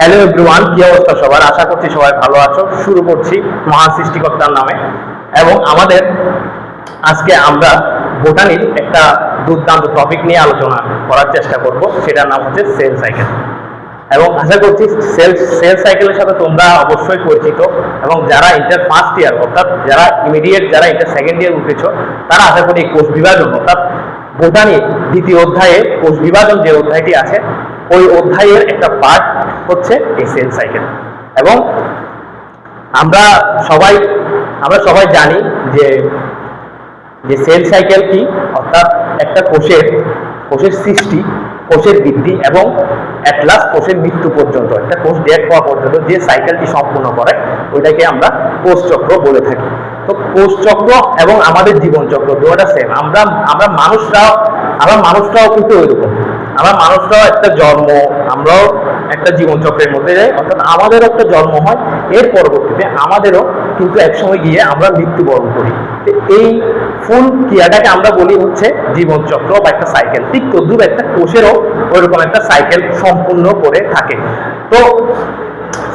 Hello everyone কি অবস্থা সবার? আশা করছি সবাই ভালো আছো। শুরু করছি মহান সৃষ্টিকর্তার নামে। এবং আমাদের আজকে আমরা বোটানির একটা দুর্দান্ত টপিক নিয়ে আলোচনা করার চেষ্টা করব। সেটার নাম হচ্ছে সেল সাইকেল এবং আশা করছি সেল সেল সাইকেলের সাথে তোমরা অবশ্যই পরিচিত। এবং যারা ইন্টার ফার্স্ট ইয়ার অর্থাৎ যারা ইমিডিয়েট যারা ইন্টার সেকেন্ড ইয়ার উঠেছো, তারা আশা করি কোষ বিভাজন, অর্থাৎ বোটানি দ্বিতীয় অধ্যায়ে কোষ বিভাজন যে অধ্যায়টি আছে ওই অধ্যায়ের একটা পার্ট হচ্ছে এই সেল সাইকেল এবং আমরা সবাই আমরা সবাই জানি যে যে সেল সাইকেল কি? অর্থাৎ একটা কোষের কোষের সৃষ্টি, কোষের বৃদ্ধি এবং অ্যাটলাস কোষের মৃত্যু পর্যন্ত, একটা কোষ ডেট হওয়া পর্যন্ত যে সাইকেলটি সম্পূর্ণ করে, ওইটাকে আমরা কোষ চক্র বলে থাকি। তো কোষ চক্র এবং আমাদের জীবন চক্র দুটোটা সেম আমরা আমরা মানুষরাও আমরা মানুষরাও কিন্তু ওইরকম। আমরা মানুষরাও একটা জন্ম, আমরাও একটা জীবন চক্রের মধ্যে যাই, অর্থাৎ আমাদেরও একটা জন্ম হয়, এর পরবর্তীতে আমাদেরও কিন্তু একসময় গিয়ে আমরা মৃত্যুবরণ করি। এই ফুল ক্রিয়াটাকে আমরা বলি হচ্ছে জীবন চক্র বা একটা সাইকেল ঠিক তদ্রুপ একটা কোষেরও ওইরকম একটা সাইকেল সম্পূর্ণ করে থাকে। তো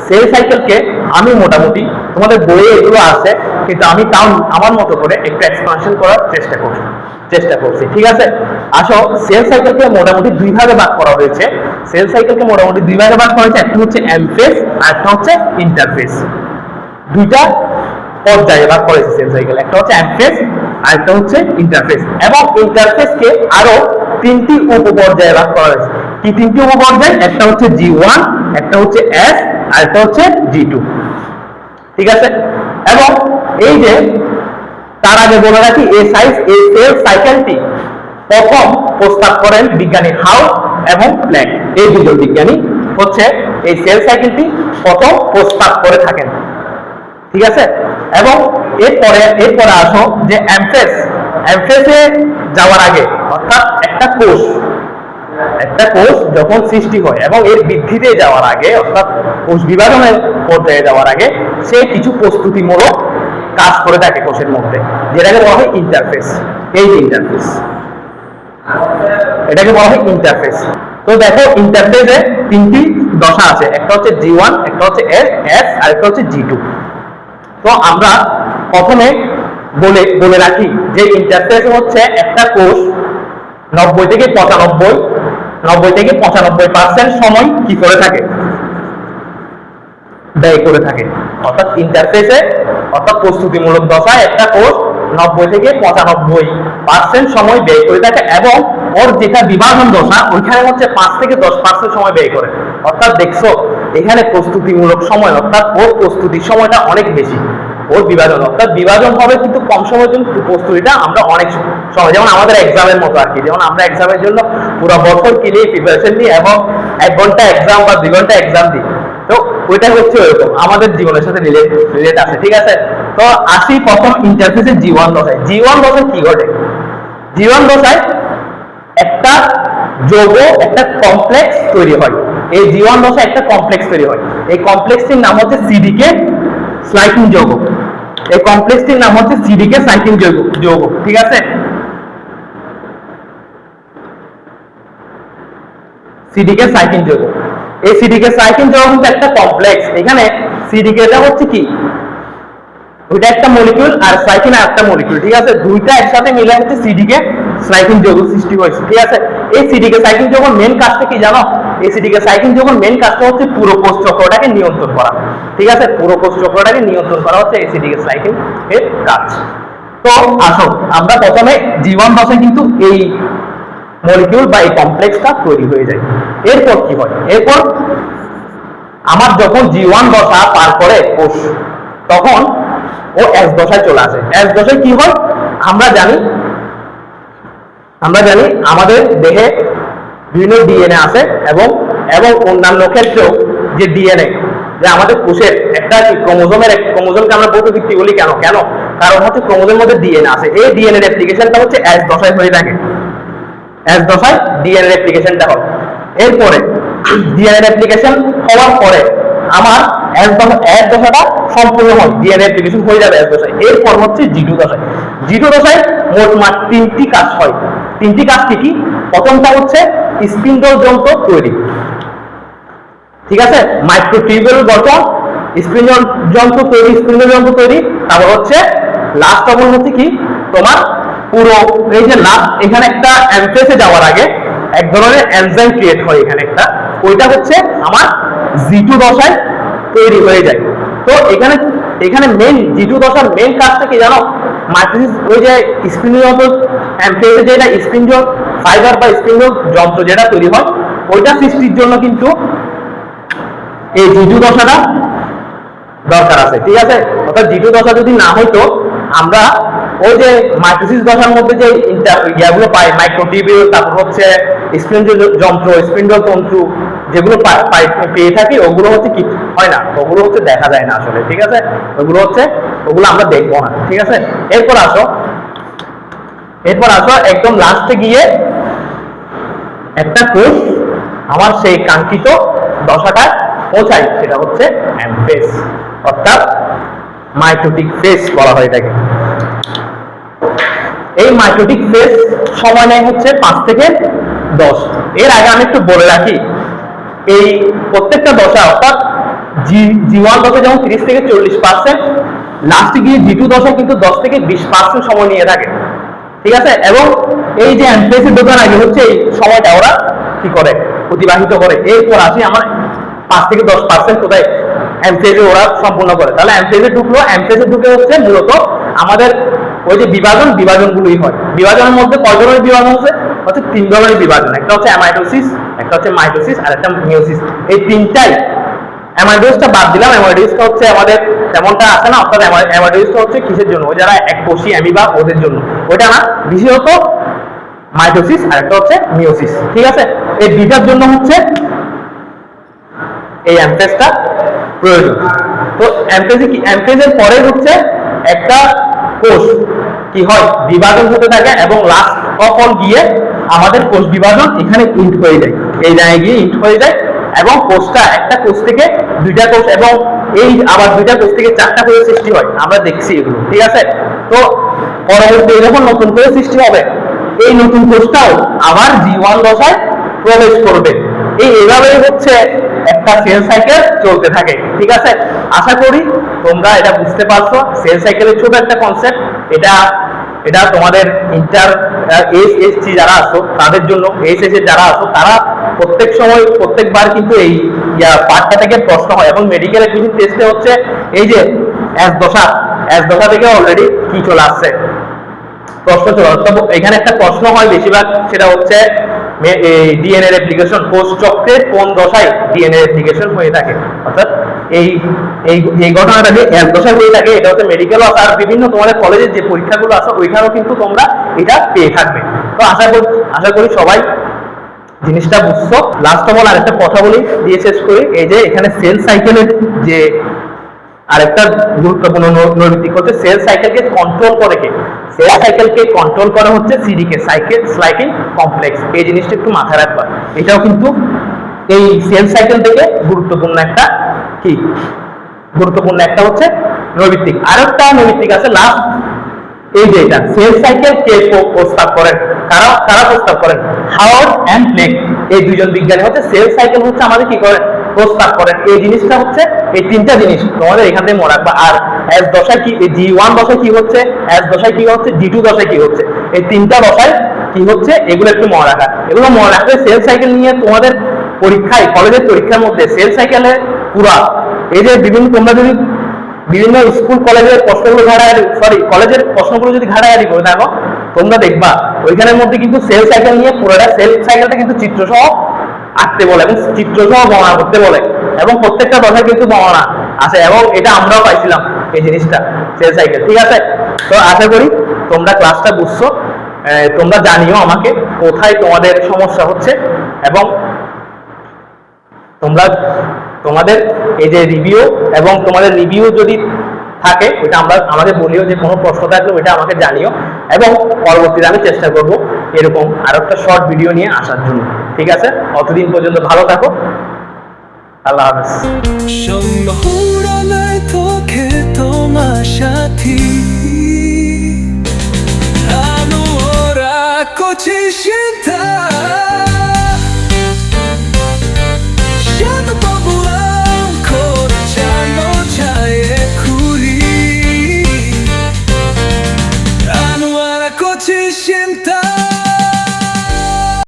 সেই সাইকেলকে আমি মোটামুটি তোমাদের বইয়ে এগুলো আছে কিন্তু আমি তাও আমার মতো করে একটু এক্সপানশন করার চেষ্টা করছি চেষ্টা করছি, ঠিক আছে? আসো সেল সাইকেলকে মোটামুটি দুই ভাগে ভাগ করা হয়েছে। সেল সাইকেলকে মোটামুটি দুই ভাগে ভাগ করা হয়েছে, একটা হচ্ছে এমফেস আর একটা হচ্ছে ইন্টারফেস দুইটা পর্যায়ে ভাগ করেছে সেল সাইকেল একটা হচ্ছে অ্যাডফেস আর একটা হচ্ছে ইন্টারফেস এবং ইন্টারফেসকে আরও তিনটি উপপর্যায়ে ভাগ করা হয়েছে। কি তিনটি উপপর্যায়? একটা হচ্ছে জি ওয়ান একটা হচ্ছে এস আর একটা হচ্ছে জি টু ঠিক আছে? এবং এই যে, তার আগে বলে রাখি এই সাইজ এই সেল সাইকেলটি প্রথম প্রস্তাব করেন বিজ্ঞানী হাউ এবং প্ল্যাঙ্ক। এই দুজন বিজ্ঞানী হচ্ছে এই সেল সাইকেলটি প্রথম প্রস্তাব করে থাকেন। ঠিক আছে? এবং এরপরে এরপরে আসো যে অ্যামফেস অ্যামফেসে যাওয়ার আগে, অর্থাৎ একটা কোষ একটা কোষ যখন সৃষ্টি হয় এবং এর বৃদ্ধিতে যাওয়ার আগে, অর্থাৎ কোষ বিভাজনের পর্যায়ে যাওয়ার আগে, সে কিছু প্রস্তুতিমূলক কাজ করে থাকে কোষের মধ্যে, যেটাকে বলা হয় ইন্টারফেস এই ইন্টারফেস এটাকে বলা হয় ইন্টারফেস তো দেখো ইন্টারফেসে তিনটি দশা আছে, একটা হচ্ছে জি ওয়ান একটা হচ্ছে এস এস আর একটা হচ্ছে জি টু তো আমরা প্রথমে বলে বলে রাখি যে ইন্টারফেস হচ্ছে একটা কোষ নব্বই থেকে পঁচানব্বই, নব্বই থেকে পঁচানব্বই পার্সেন্ট সময় কি করে থাকে? ব্যয় করে থাকে। অর্থাৎ ইন্টারফেসে অর্থাৎ প্রস্তুতিমূলক দশায় একটা কোর্স নব্বই থেকে পঁচানব্বই পার্সেন্ট সময় ব্যয় করে থাকে এবং ওর যেটা বিভাজন দশা, ওইখানে হচ্ছে পাঁচ থেকে দশ পার্সেন্ট সময় ব্যয় করে। অর্থাৎ দেখছ, এখানে প্রস্তুতিমূলক সময়, অর্থাৎ ওর প্রস্তুতির সময়টা অনেক বেশি, ওর বিভাজন। অর্থাৎ বিভাজন হবে কিন্তু কম সময়ের জন্য প্রস্তুতিটা আমরা অনেক সময় যেমন আমাদের এক্সামের মতো আর কি। যেমন আমরা এক্সামের জন্য পুরো বছর কিনে প্রিপারেশন নিই এবং এক ঘণ্টা এক্সাম বা দুই ঘণ্টা এক্সাম দিই। তো ওইটা হচ্ছে ওইরকম আমাদের জীবনের সাথে রিলেট আছে, ঠিক আছে? তো আসি প্রথম ইন্টারফেসের জীবন দশায়। জীবন দশায় কি ঘটে? জীবন দশায় একটা যৌগ, একটা কমপ্লেক্স তৈরি হয়। এই জীবন দশায় একটা কমপ্লেক্স তৈরি হয়। এই কমপ্লেক্সটির নাম হচ্ছে সিডিকে স্লাইটিং যৌগ। এই কমপ্লেক্সটির নাম হচ্ছে সিডিকে সাইক্লিং যৌগ যৌগ, ঠিক আছে? সিডিকে সাইক্লিং যৌগ। এই সিডিকে সাইক্লিং যৌগ কিন্তু একটা কমপ্লেক্স এখানে সিডিকেটা হচ্ছে কি? ওইটা একটা মলিকিউল আর সাইকিন একটা মলিকিউল ঠিক আছে? দুইটা একসাথে মিলে হচ্ছে সিডিকে সাইকিন যৌগ সৃষ্টি হয়েছে, ঠিক আছে? এই সিডিকে সাইকিন যৌগ মেন কাজটা কি জানো? এই সিডিকে সাইকিন যৌগ মেন কাজটা হচ্ছে পুরো কোষ চক্রটাকে নিয়ন্ত্রণ করা, ঠিক আছে? পুরো কোষ চক্রটাকে নিয়ন্ত্রণ করা হচ্ছে এই সিডিকে সাইকিন এর কাজ। তো আসো, আমরা প্রথমে জীবন দশায় কিন্তু এই মলিকিউল বা এই কমপ্লেক্সটা তৈরি হয়ে যায়। এরপর কি হয়? এরপর আমার যখন জি ওয়ান দশা পার করে কোষ তখন ও এস দশায় চলে আসে। এস দশায় কি হয়? আমরা জানি আমরা জানি আমাদের দেহে বিভিন্ন ডিএনএ আছে এবং এবং অন্যান্য ক্ষেত্রেও যে ডিএনএ যে আমাদের কোষের একটা ক্রোমোজোমের ক্রোমোজোমকে আমরা বহু ভিত্তি বলি কেন? কেন? কারণ হচ্ছে ক্রোমোজোমের মধ্যে ডিএনএ আছে। এই ডিএনএ অ্যাপ্লিকেশনটা হচ্ছে এস দশায় হয়ে থাকে। এস দশায় ডিএনএ অ্যাপ্লিকেশনটা হয় এরপরে ডিএনএ অ্যাপ্লিকেশন হওয়ার পরে আমার দশা এস দশাটা সম্পূর্ণ হয় ডিএনএ অ্যাপ্লিকেশন হয়ে যাবে দশায় এরপর হচ্ছে দশায় দশায় মোট মাঠ তিনটি কাজ হয়। তিনটি কাজ কি কি? প্রথমটা হচ্ছে স্পিন্ডল যন্ত্র তৈরি। ঠিক আছে? মাইক্রো টিউবেল গঠন যন্ত্র তৈরি স্প্রিং যন্ত্র তৈরি। তারপর হচ্ছে লাস্ট অবল হচ্ছে কি? তোমার পুরো এই যে লাস্ট এখানে একটা অ্যামফেসে যাওয়ার আগে এক ধরনের এনজাইম ক্রিয়েট হয় এখানে একটা। ওইটা হচ্ছে আমার জিটু দশায় তৈরি হয়ে যায়। তো এখানে এখানে মেন জিটু দশার মেন কাজটা কি জানো? মাইক্রোসিস ওই যে স্প্রিং যন্ত্র অ্যামফেসে যেটা স্প্রিং ফাইবার বা স্প্রিং যন্ত্র যেটা তৈরি হয়, ওইটা সৃষ্টির জন্য কিন্তু এই জিটু দশাটা দরকার আছে। ঠিক আছে? অর্থাৎ জিটু দশা যদি না হইতো, আমরা ওই যে মাইক্রোসিস দশার মধ্যে যে ইয়াগুলো পাই মাইক্রোটিবিউ তারপর হচ্ছে স্পিন্ডল যন্ত্র স্পিন্ডল তন্ত্র যেগুলো পেয়ে থাকি, ওগুলো হচ্ছে কি, হয় না, ওগুলো হচ্ছে দেখা যায় না আসলে, ঠিক আছে? ওগুলো হচ্ছে, ওগুলো আমরা দেখব না, ঠিক আছে? এরপর আসো। এরপর আসো, একদম লাস্টে গিয়ে একটা কোষ আমার সেই কাঙ্ক্ষিত দশাটা পৌঁছায়, সেটা হচ্ছে অর্থাৎ মাইটোটিক ফেস বলা হয় এটাকে। এই মাইটোটিক ফেস সময় নেয় হচ্ছে পাঁচ থেকে দশ। এর আগে আমি একটু বলে রাখি, এই প্রত্যেকটা দশা অর্থাৎ জি জি ওয়ান দশা যেমন তিরিশ থেকে চল্লিশ পার্সেন্ট লাস্টে গিয়ে জি টু দশা কিন্তু দশ থেকে বিশ পার্সেন্ট সময় নিয়ে থাকে। ঠিক আছে? এবং এই যে অ্যাম্পেসের দোকান আগে হচ্ছে এই সময়টা ওরা কি করে? অতিবাহিত করে। এরপর আসি আমার পাঁচ থেকে দশ পার্সেন্ট কোথায়? অ্যাম্পেজে ওরা সম্পূর্ণ করে। তাহলে অ্যাম্পেজে ঢুকলো। অ্যাম্পেজে ঢুকে হচ্ছে মূলত আমাদের ওই যে বিভাজন, বিভাজনগুলোই হয়। বিভাজনের মধ্যে কয় ধরনের বিভাজন আছে? হচ্ছে তিন ধরনের বিভাজন। একটা হচ্ছে অ্যামাইটোসিস একটা হচ্ছে মাইটোসিস আর একটা মিওসিস এই তিনটাই অ্যামাইডোসটা বাদ দিলাম। অ্যামাইডোসটা হচ্ছে আমাদের তেমনটা আছে না, অর্থাৎ অ্যামাইডোসটা হচ্ছে কিসের জন্য? ওই যারা এক কোষী অ্যামিবা, ওদের জন্য। ওইটা না, বিশেষত মাইটোসিস আর একটা হচ্ছে মিওসিস ঠিক আছে? এই দুইটার জন্য হচ্ছে এই অ্যাম্পেসটা প্রয়োজন। তো অ্যাম্পেসে কি অ্যাম্পেসের পরে হচ্ছে একটা কোষ। কি হয়? বিভাজন হতে থাকে এবং লাস্ট কখন গিয়ে আমাদের কোষ বিভাজন এখানে ইন্ট হয়ে যায়। এই জায়গায় গিয়ে ইন্ট হয়ে যায় এবং কোষটা একটা কোষ থেকে দুইটা কোষ এবং এই আবার দুইটা কোষ থেকে চারটা করে সৃষ্টি হয়। আমরা দেখছি এগুলো, ঠিক আছে? তো পরবর্তী যখন নতুন করে সৃষ্টি হবে। এই নতুন কোষটাও আবার জি ওয়ান দশায় প্রবেশ করবে। এই এভাবেই হচ্ছে একটা সেল সাইকেল চলতে থাকে। ঠিক আছে? আশা করি তোমরা এটা বুঝতে পারছ। সেল সাইকেলের ছোট একটা কনসেপ্ট এটা এটা তোমাদের ইন্টার এস এস সি যারা আছো, তাদের জন্য এস এস এর যারা আছো, তারা প্রত্যেক সময়, প্রত্যেকবার কিন্তু এই পার্টটা থেকে প্রশ্ন হয় এবং মেডিকেল এডমিশন টেস্টে হচ্ছে এই যে এস দশা। এস দশা থেকে অলরেডি কি চলে আসছে? প্রশ্ন চলে। এখানে একটা প্রশ্ন হয় বেশিরভাগ, সেটা হচ্ছে ডিএনএ রেপ্লিকেশন কোষ চক্রের কোন দশায় ডিএনএ রেপ্লিকেশন হয়ে থাকে? অর্থাৎ এই এই এই ঘটনাটা যে এক দশায় হয়ে থাকে, এটা হচ্ছে মেডিকেল আর বিভিন্ন তোমাদের কলেজের যে পরীক্ষাগুলো আছে, ওইখানেও কিন্তু তোমরা এটা পেয়ে থাকবে। তো আশা করি আশা করি সবাই জিনিসটা বুঝছ। লাস্ট অফ অল আরেকটা কথা বলি, দিয়ে শেষ করি, এই যে এখানে সেল সাইকেলের যে আরেকটা গুরুত্বপূর্ণ ন- নৈতিক হচ্ছে সেল সাইকেলকে কন্ট্রোল করে কে? সেল সাইকেলকে কন্ট্রোল করা হচ্ছে সিডিকে সাইকেল স্লাইকিং কমপ্লেক্স এই জিনিসটা একটু মাথায় রাখবা। এটাও কিন্তু এই সেল সাইকেল থেকে গুরুত্বপূর্ণ একটা কি? গুরুত্বপূর্ণ একটা হচ্ছে নৈমিত্তিক আরেকটা নৈমিত্তিক আছে লাস্ট এই যে এটা সেল সাইকেল কে প্রস্তাব করেন। কারা কারা প্রস্তাব করেন? হাওয়ার্ড অ্যান্ড প্লেক এই দুইজন বিজ্ঞানী হচ্ছে সেল সাইকেল হচ্ছে আমাদের কি করেন? প্রস্তাব করেন। এই জিনিসটা হচ্ছে, এই তিনটা জিনিস, তোমাদের এখান থেকে মনে রাখবা। আর এস দশায় কি জি ওয়ান দশায় কি হচ্ছে? এস দশায় কি হচ্ছে? জি টু দশায় কি হচ্ছে? এই তিনটা দশায় কি হচ্ছে? এগুলো একটু মনে রাখা। এগুলো মনে রাখলে সেল সাইকেল নিয়ে তোমাদের পরীক্ষায় কলেজের পরীক্ষার মধ্যে সেল সাইকেলে পুরা এই যে বিভিন্ন, তোমরা যদি বিভিন্ন স্কুল কলেজের প্রশ্নগুলো ঘাটাঘাটি সরি কলেজের প্রশ্নগুলো যদি ঘাটাঘাটি করে দেখো তোমরা দেখবা, ওইখানের মধ্যে কিন্তু সেল সাইকেল নিয়ে পুরোটা সেল সাইকেলটা কিন্তু চিত্রসহ আঁকতে বলে এবং চিত্রসহ বর্ণনা করতে বলে এবং প্রত্যেকটা দশায় কিন্তু বর্ণনা আছে এবং এটা আমরাও পাইছিলাম এই জিনিসটা সেল সাইকেল ঠিক আছে? তো আশা করি তোমরা ক্লাসটা বুঝছ তোমরা জানিও আমাকে কোথায় তোমাদের সমস্যা হচ্ছে এবং তোমরা তোমাদের এই যে রিভিউ এবং তোমাদের রিভিউ যদি থাকে, ওইটা আমরা আমাকে বলিও যে কোনো প্রশ্ন থাকলে ওইটা আমাকে জানিও এবং পরবর্তীতে আমি চেষ্টা করব এরকম আরও একটা শর্ট ভিডিও নিয়ে আসার জন্য। ঠিক আছে? অতদিন পর্যন্ত ভালো থাকো। আল্লাহ হাফেজ।